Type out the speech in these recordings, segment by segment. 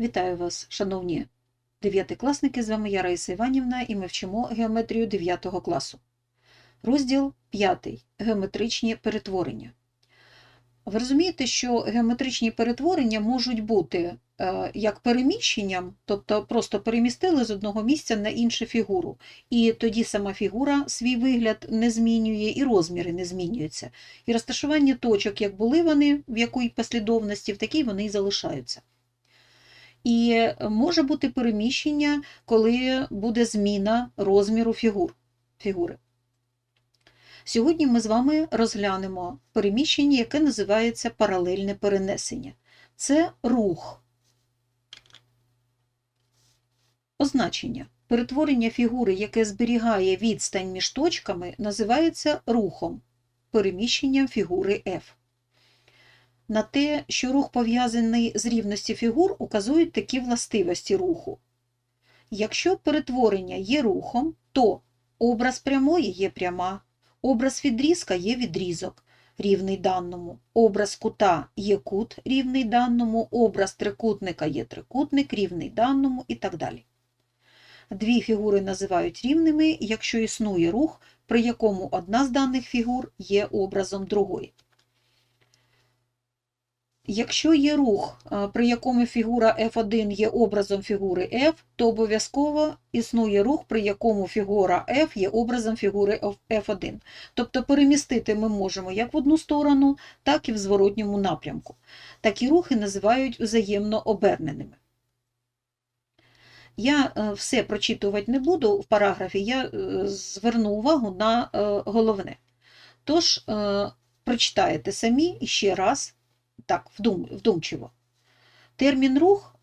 Вітаю вас, шановні дев'ятикласники, з вами я Раїса Іванівна і ми вчимо геометрію 9 класу. Розділ 5. Геометричні перетворення. Ви розумієте, що геометричні перетворення можуть бути е, як переміщенням, тобто просто перемістили з одного місця на іншу фігуру, і тоді сама фігура свій вигляд не змінює, і розміри не змінюються. І розташування точок, як були вони, в якій послідовності, в такій вони і залишаються. І може бути переміщення, коли буде зміна розміру фігур, фігури. Сьогодні ми з вами розглянемо переміщення, яке називається паралельне перенесення. Це рух. Означення. Перетворення фігури, яке зберігає відстань між точками, називається рухом, переміщенням фігури F. На те, що рух пов'язаний з рівності фігур, указують такі властивості руху. Якщо перетворення є рухом, то образ прямої є пряма, образ відрізка є відрізок, рівний даному, образ кута є кут, рівний даному, образ трикутника є трикутник, рівний даному і так далі. Дві фігури називають рівними, якщо існує рух, при якому одна з даних фігур є образом другої. Якщо є рух, при якому фігура F1 є образом фігури F, то обов'язково існує рух, при якому фігура F є образом фігури F1. Тобто перемістити ми можемо як в одну сторону, так і в зворотньому напрямку. Такі рухи називають взаємно оберненими. Я все прочитувати не буду в параграфі, я зверну увагу на головне. Тож, прочитаєте самі ще раз так, вдум, вдумчиво. Термін рух,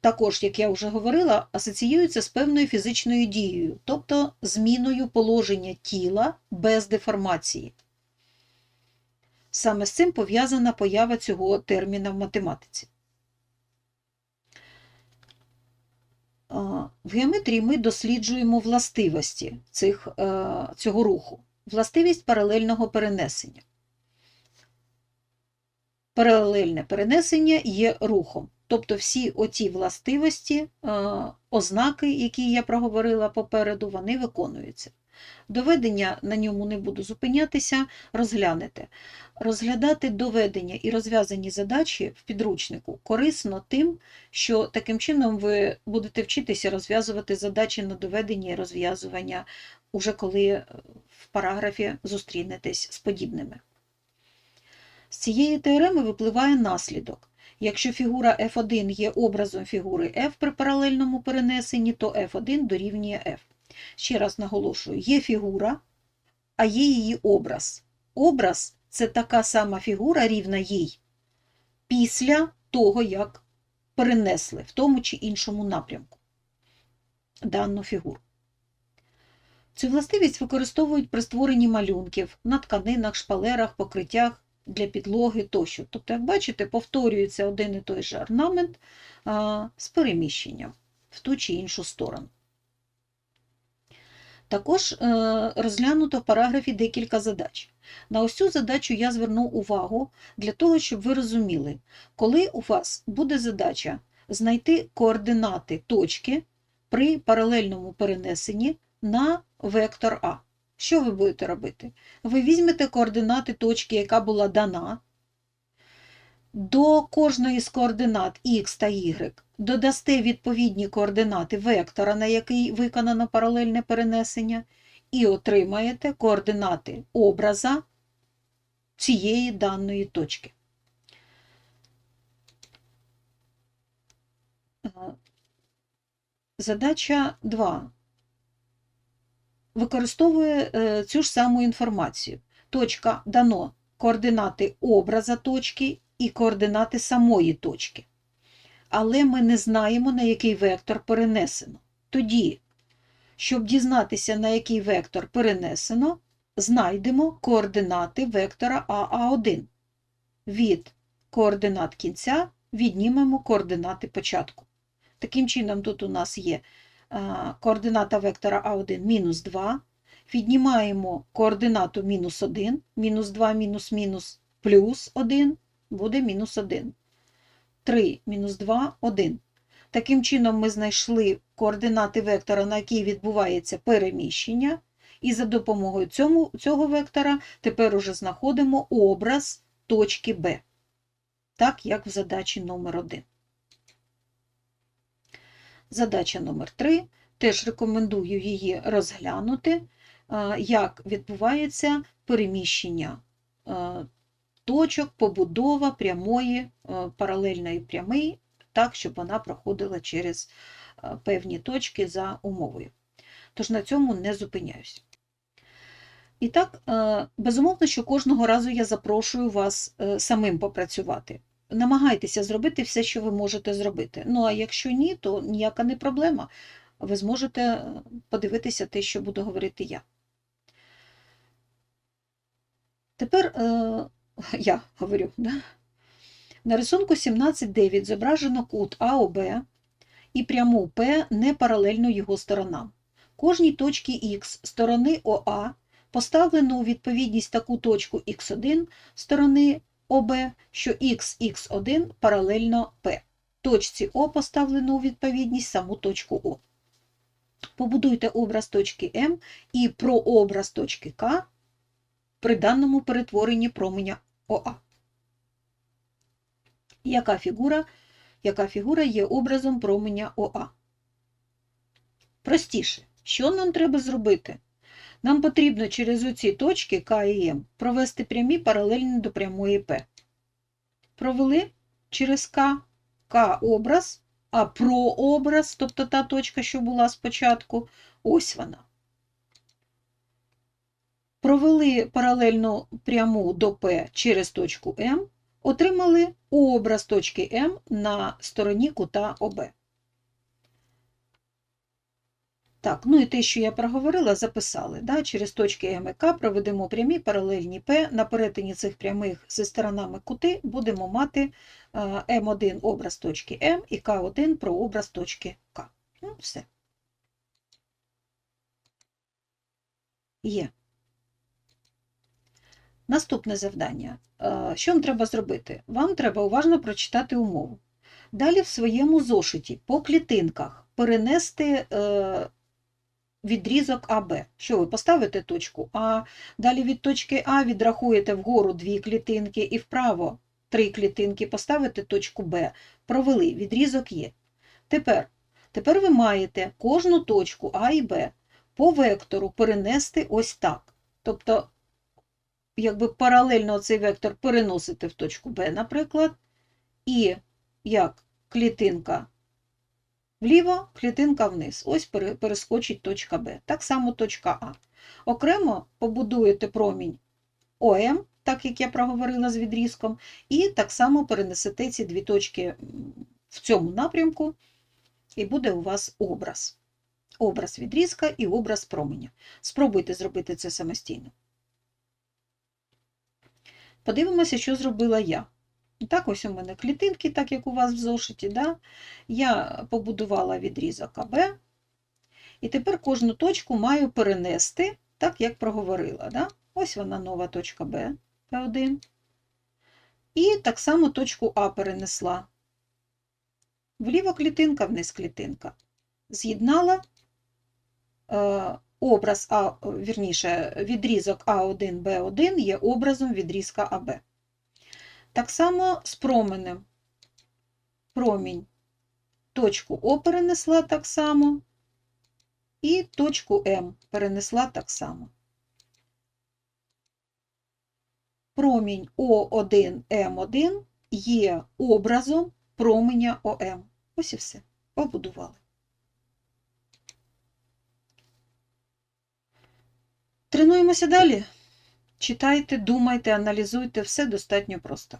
також, як я вже говорила, асоціюється з певною фізичною дією, тобто зміною положення тіла без деформації. Саме з цим пов'язана поява цього терміна в математиці. В геометрії ми досліджуємо властивості цих, цього руху, властивість паралельного перенесення. Паралельне перенесення є рухом. Тобто всі оті властивості, ознаки, які я проговорила попереду, вони виконуються. Доведення на ньому не буду зупинятися, розглянете. Розглядати доведення і розв'язані задачі в підручнику корисно тим, що таким чином ви будете вчитися розв'язувати задачі на доведення і розв'язування, уже коли в параграфі зустрінетесь з подібними. З цієї теореми випливає наслідок. Якщо фігура F1 є образом фігури F при паралельному перенесенні, то F1 дорівнює F. Ще раз наголошую, є фігура, а є її образ. Образ це така сама фігура, рівна їй, після того, як перенесли в тому чи іншому напрямку дану фігуру. Цю властивість використовують при створенні малюнків на тканинах, шпалерах, покриттях для підлоги тощо. Тобто, як бачите, повторюється один і той же орнамент з переміщенням в ту чи іншу сторону. Також е, розглянуто в параграфі декілька задач. На ось задачу я зверну увагу для того, щоб ви розуміли, коли у вас буде задача знайти координати точки при паралельному перенесенні на вектор А. Що ви будете робити? Ви візьмете координати точки, яка була дана. До кожної з координат Х та Y додасте відповідні координати вектора, на який виконано паралельне перенесення, і отримаєте координати образа цієї даної точки. Задача 2 використовує цю ж саму інформацію. Точка дано координати образа точки і координати самої точки. Але ми не знаємо, на який вектор перенесено. Тоді, щоб дізнатися, на який вектор перенесено, знайдемо координати вектора АА1. Від координат кінця віднімемо координати початку. Таким чином, тут у нас є координата вектора А1 мінус 2, віднімаємо координату мінус 1, мінус 2 мінус мінус плюс 1 буде мінус 1. 3 мінус 2 1. Таким чином, ми знайшли координати вектора, на який відбувається переміщення, і за допомогою цьому, цього вектора тепер уже знаходимо образ точки Б, так як в задачі номер 1. Задача номер 3. Теж рекомендую її розглянути, як відбувається переміщення точок, побудова прямої паралельної прямої, так, щоб вона проходила через певні точки за умовою. Тож на цьому не зупиняюсь. І так, е, безумовно, що кожного разу я запрошую вас е, самим попрацювати. Намагайтеся зробити все, що ви можете зробити. Ну, а якщо ні, то ніяка не проблема. Ви зможете е, подивитися те, що буду говорити я. Тепер е, я говорю. Да? На рисунку 17.9 зображено кут АОБ і пряму П не паралельно його сторонам. Кожній точці Х сторони ОА поставлено у відповідність таку точку х1 сторони ОБ, що xx1 паралельно P. Точці О поставлено у відповідність саму точку О. Побудуйте образ точки М і прообраз точки К при даному перетворенні променя ОА. Яка фігура, яка фігура є образом променя ОА? Простіше, що нам треба зробити? Нам потрібно через оці точки К і М провести прямі паралельні до прямої П. Провели через К, К образ, а прообраз, тобто та точка, що була спочатку, ось вона. Провели паралельну пряму до П через точку М, отримали образ точки М на стороні кута ОБ. Так, ну і те, що я проговорила, записали. Да? Через точки М і К проведемо прямі паралельні П. На перетині цих прямих зі сторонами кути будемо мати е, М1 образ точки М і К1 прообраз точки К. Ну, все. Є. Наступне завдання. Е, Що вам треба зробити? Вам треба уважно прочитати умову. Далі в своєму зошиті по клітинках перенести е, відрізок АБ. Що ви поставите точку А, далі від точки А відрахуєте вгору дві клітинки і вправо три клітинки, поставите точку Б. Провели, відрізок є. Тепер, тепер ви маєте кожну точку А і Б по вектору перенести ось так. Тобто, якби паралельно цей вектор переносите в точку Б, наприклад, і як клітинка Вліво клітинка вниз. Ось перескочить точка Б. Так само точка А. Окремо побудуєте промінь ОМ, так як я проговорила з відрізком, і так само перенесете ці дві точки в цьому напрямку, і буде у вас образ. Образ відрізка і образ променя. Спробуйте зробити це самостійно. Подивимося, що зробила я. Так, ось у мене клітинки, так як у вас в зошиті. Да? Я побудувала відрізок АБ, і тепер кожну точку маю перенести, так як проговорила. Да? Ось вона нова точка Б, П1. І так само точку А перенесла. Вліво клітинка, вниз клітинка. З'єднала е, образ А, вірніше, відрізок А1, Б1 є образом відрізка АБ. Так само з променем. Промінь точку О перенесла так само, і точку М перенесла так само. Промінь О1 М1 є образом променя ОМ. Ось і все. Побудували. Тренуємося далі. Читайте, думайте, аналізуйте, все достатньо просто.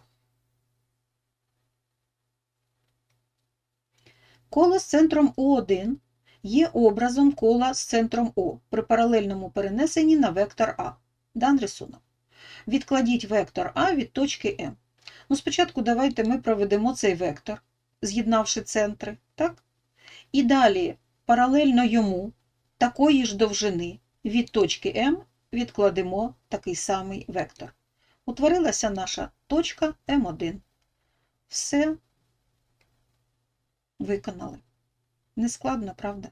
Коло з центром О1 є образом кола з центром О при паралельному перенесенні на вектор А. Дан рисунок. Відкладіть вектор А від точки М. Ну, Спочатку давайте ми проведемо цей вектор, з'єднавши центри. так? І далі паралельно йому такої ж довжини від точки М відкладемо такий самий вектор. Утворилася наша точка М1. Все виконали. Не складно, правда?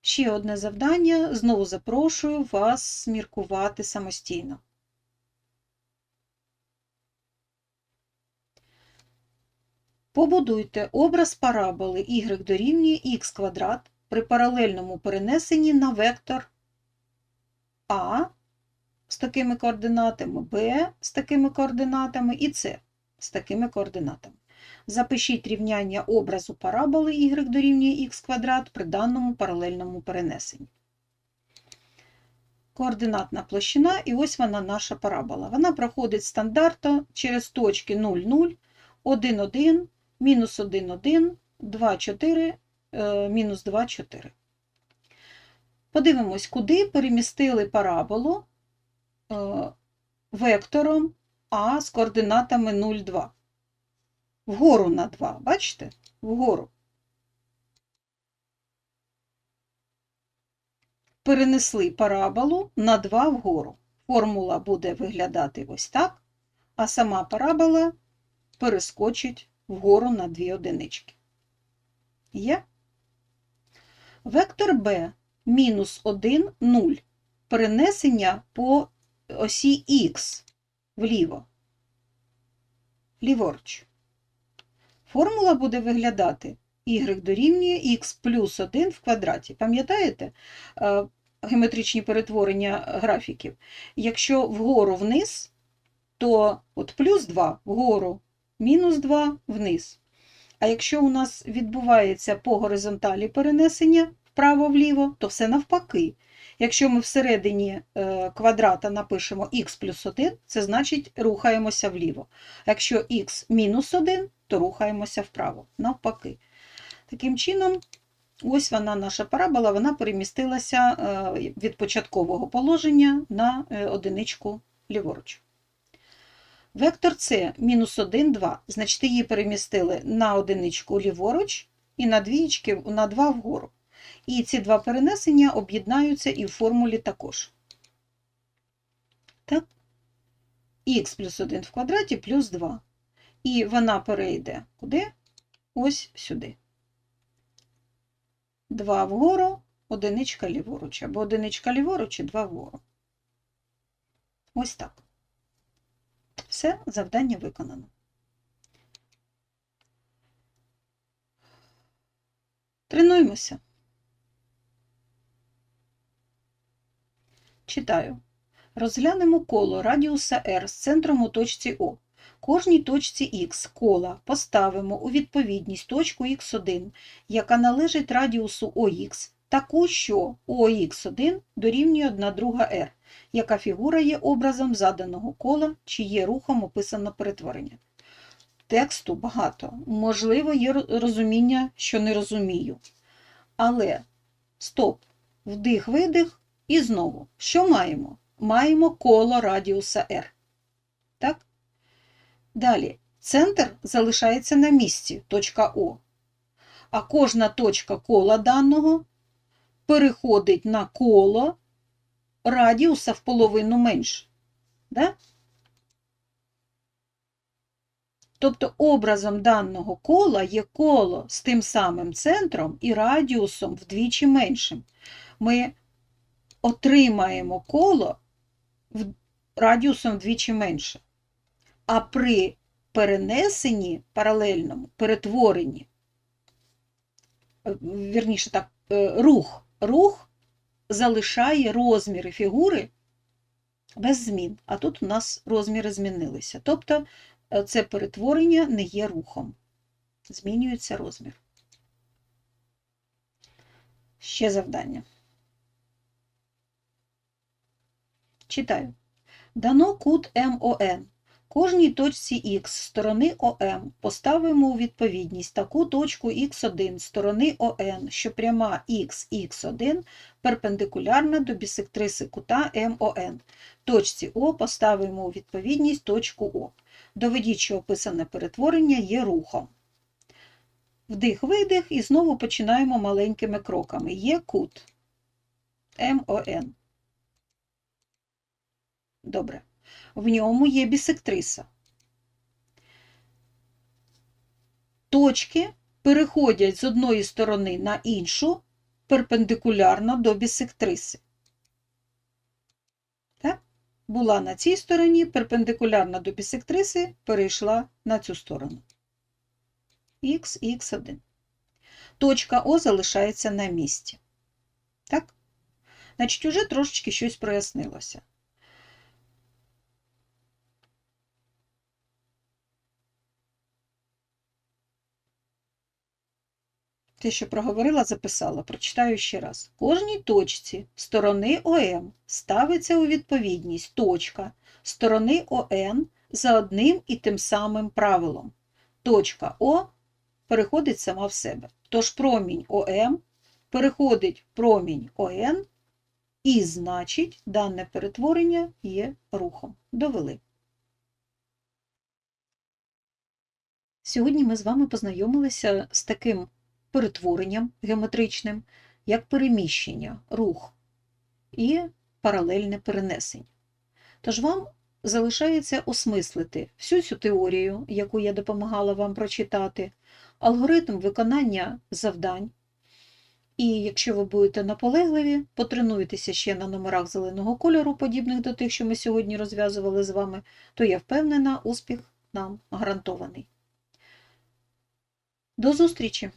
Ще одне завдання. Знову запрошую вас міркувати самостійно. Побудуйте образ параболи y дорівнює х квадрат при паралельному перенесенні на вектор А з такими координатами, Б з такими координатами і С з такими координатами. Запишіть рівняння образу параболи y дорівнює х квадрат при даному паралельному перенесенні. Координатна площина, і ось вона наша парабола. Вона проходить стандартно через точки 0, 0, 1, 1, мінус 1, 1, 2, 4, е, мінус 2, 4. Подивимось, куди перемістили параболу е, вектором А з координатами 0, 2. Вгору на 2, бачите? Вгору. Перенесли параболу на 2 вгору. Формула буде виглядати ось так, а сама парабола перескочить вгору на 2 одинички. Є? Вектор b мінус 1, 0. Перенесення по осі х вліво. Ліворуч. Формула буде виглядати y дорівнює х плюс 1 в квадраті. Пам'ятаєте е, геометричні перетворення графіків? Якщо вгору вниз, то от плюс 2 вгору, мінус 2 вниз. А якщо у нас відбувається по горизонталі перенесення вправо-вліво, то все навпаки. Якщо ми всередині е, квадрата напишемо х плюс 1, це значить рухаємося вліво. Якщо х мінус 1, то рухаємося вправо, навпаки. Таким чином, ось вона наша парабола, вона перемістилася е, від початкового положення на е, одиничку ліворуч. Вектор С мінус 1, 2. Значить, її перемістили на одиничку ліворуч і на двічки на 2 вгору. І ці два перенесення об'єднаються і в формулі також. Так? Х плюс 1 в квадраті плюс 2. І вона перейде куди? Ось сюди. 2 вгору, одиничка ліворуч, або одиничка ліворуч і 2 вгору. Ось так. Все, завдання виконано. Тренуємося. Читаю. Розглянемо коло радіуса R з центром у точці О. Кожній точці Х кола поставимо у відповідність точку Х1, яка належить радіусу ОХ, таку, що ОХ1 дорівнює 1 друга R, яка фігура є образом заданого кола, чи є рухом описано перетворення. Тексту багато. Можливо, є розуміння, що не розумію. Але стоп, вдих-видих і знову. Що маємо? Маємо коло радіуса R. Так? Далі, центр залишається на місці, точка О. А кожна точка кола даного переходить на коло радіуса в половину менше. Да? Тобто образом даного кола є коло з тим самим центром і радіусом вдвічі меншим. Ми отримаємо коло радіусом вдвічі менше. А при перенесенні паралельному, перетворенні, вірніше так, е, рух, рух залишає розміри фігури без змін. А тут у нас розміри змінилися. Тобто е, це перетворення не є рухом. Змінюється розмір. Ще завдання. Читаю. Дано кут МОН. Кожній точці Х сторони ОМ поставимо у відповідність таку точку Х1 сторони ОН, що пряма XX1 перпендикулярна до бісектриси кута МОН. Точці О поставимо у відповідність точку О. Доведіть, що описане перетворення є рухом. Вдих-видих і знову починаємо маленькими кроками. Є кут МОН. Добре. В ньому є бісектриса. точки переходять з одної сторони на іншу перпендикулярно до бісектриси. Так? Була на цій стороні, перпендикулярно до бісектриси, перейшла на цю сторону. Х і х1. Точка О залишається на місці. Так? Значить, уже трошечки щось прояснилося. Те, що проговорила, записала, прочитаю ще раз. Кожній точці сторони ОМ ставиться у відповідність точка сторони ОН за одним і тим самим правилом. Точка О переходить сама в себе. Тож промінь ОМ переходить в промінь ОН, і, значить, дане перетворення є рухом. Довели. Сьогодні ми з вами познайомилися з таким перетворенням геометричним, як переміщення, рух і паралельне перенесення. Тож вам залишається осмислити всю цю теорію, яку я допомагала вам прочитати, алгоритм виконання завдань. І якщо ви будете наполегливі, потренуєтеся ще на номерах зеленого кольору, подібних до тих, що ми сьогодні розв'язували з вами, то я впевнена, успіх нам гарантований. До зустрічі!